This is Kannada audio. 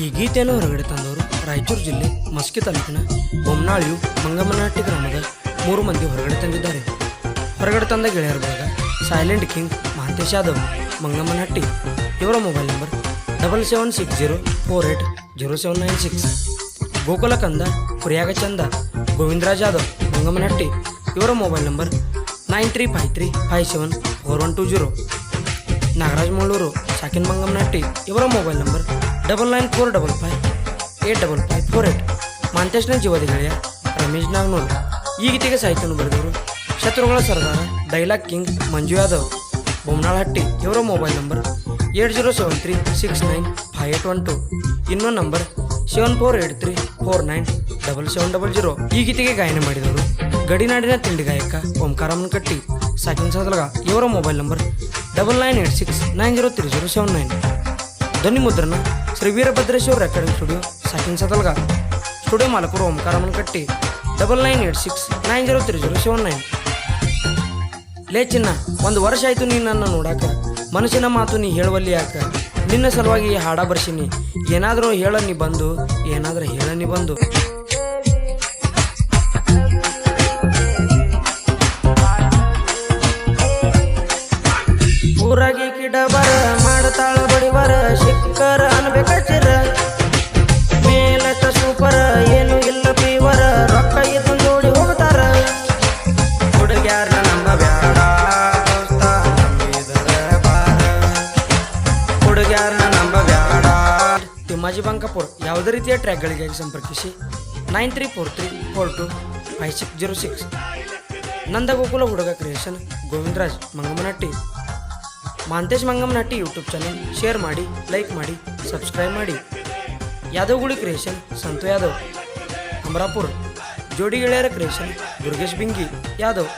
ಈ ಗೀತೆಯನ್ನು ಹೊರಗಡೆ ತಂದವರು ರಾಯಚೂರು ಜಿಲ್ಲೆ ಮಸ್ಕಿ ತಾಲೂಕಿನ ಬೊಮ್ಮನಾಳಿಯು ಮಂಗಮ್ಮನಹಟ್ಟಿ ಗ್ರಾಮದ ಮೂರು ಮಂದಿ ಹೊರಗಡೆ ತಂದಿದ್ದಾರೆ. ಹೊರಗಡೆ ತಂದ ಗೆಳೆಯರ ಭಾಗ ಸೈಲೆಂಟ್ ಕಿಂಗ್ ಮಹಾಂತೇಶ್ ಯಾದವ್ ಮಂಗಮ್ಮನಹಟ್ಟಿ ಇವರ mobile number double seven six zero four eight zero seven nine six. ಗೋಕುಲಕಂದ ಕುರಿಯಾಗ ಚಂದ, ಗೋವಿಂದರಾಜ್ ಯಾದವ್ ಮಂಗಮ್ಮನಹಟ್ಟಿ ಇವರ mobile number nine three five three five seven four one two zero. Nagaraj Malluru ಸಾಕಿನ್ Mangammanahatti ಇವರ mobile number double nine four double five eight double five four eight. ಮಾಂತೇಶ್ನ ಜೀವದ ಗೆಳೆಯ ರಮೇಶ್ ನಾಗ್ನೂರು. ಈ ಗೀತೆಗೆ ಸಾಹಿತ್ಯವನ್ನು ಬರೆದವರು ಶತ್ರುಗಳ ಸರದಾರ ಡೈಲಾಗ್ ಕಿಂಗ್ ಮಂಜು ಯಾದವ್. ಬೊಮ್ಮನಾಳಹಟ್ಟಿ ಇವರ mobile number eight zero seven three six nine five eight one two. ಇನ್ನೊಂದು number seven four eight three four nine double seven double zero. ಈ ಗೀತೆಗೆ ಗಾಯನ ಮಾಡಿದವರು ಗಡಿನಾಡಿನ ತಿಂಡಿ ಗಾಯಕ ಓಂಕಾರಮ್ಮನ ಕಟ್ಟಿ ಸಾಕಿನ್ ಸದಲಗ, ಇವರ mobile number double nine eight six nine zero three zero seven nine ಧ್ವನಿ ಮುದ್ರಣ ಶ್ರೀ ವೀರಭದ್ರೇಶ್ವರ ರೆಕಾರ್ಡಿಂಗ್ ಸ್ಟುಡಿಯೋ ಸಾಕಿನ್ Sadalga studio ಮಾಲಕರು Omkara Katti double nine eight six nine zero three zero seven nine ಲೇ ಚಿನ್ನ, ಒಂದು ವರ್ಷ ಆಯಿತು ನೀ ನನ್ನ ನೋಡಾಕ. ಮನಸ್ಸಿನ ಮಾತು ನೀ ಹೇಳುವಲ್ಲಿ ಯಾಕ? ನಿನ್ನ ಸಲುವಾಗಿ ಹಾಡ ಬರ್ಸಿನಿ. ಏನಾದರೂ ಹೇಳ ನೀ ಬಂದು, ಏನಾದರೂ ಹೇಳ ನೀ ಬಂದು. ಊರಾಗಿ ಕಿಡಬರ, ಮಾಡತಾಳ ಬಡಿವರ, ಶಿಕ್ಕರ ಅನ್ಬೇಕಿರ ಮೇಲಟ ಸೂಪರ, ಏನು ಇಲ್ಲ ಪೀವರ, ರೊಕ್ಕ ಇದ್ದು ನೋಡಿ ಹೋಗ್ತಾರ. ಹುಡುಗ್ಯಾರ ನಂಬ ಬ್ಯಾಡ ಹುಡುಗ್ಯಾರ ನಂಬ ಬ್ಯಾಡ ತಿಮ್ಮಾಜಿ ಬಂಕಪುರ್, ಯಾವುದೇ ರೀತಿಯ ಟ್ರ್ಯಾಕ್ಗಳಿಗಾಗಿ ಸಂಪರ್ಕಿಸಿ. Nine three four three four two five six zero six. Nandagokula ಹುಡುಗ creation, Govindaraj Mangamanahatti Mahantesh Mangamanahatti YouTube channel. Share ಮಾಡಿ, ಲೈಕ್ ಮಾಡಿ, ಸಬ್ಸ್ಕ್ರೈಬ್ ಮಾಡಿ. ಯಾದವ್ಗುಳಿ ಕ್ರಿಯೇಷನ್ ಸಂತು ಯಾದವ್. ಅಮರಾಪುರ್. ಜೋಡಿ ಗೆಳೆಯರ ಕ್ರಿಯೇಷನ್ ದುರ್ಗೇಶ್ ಬಿಂಗಿ, ಯಾದವ್.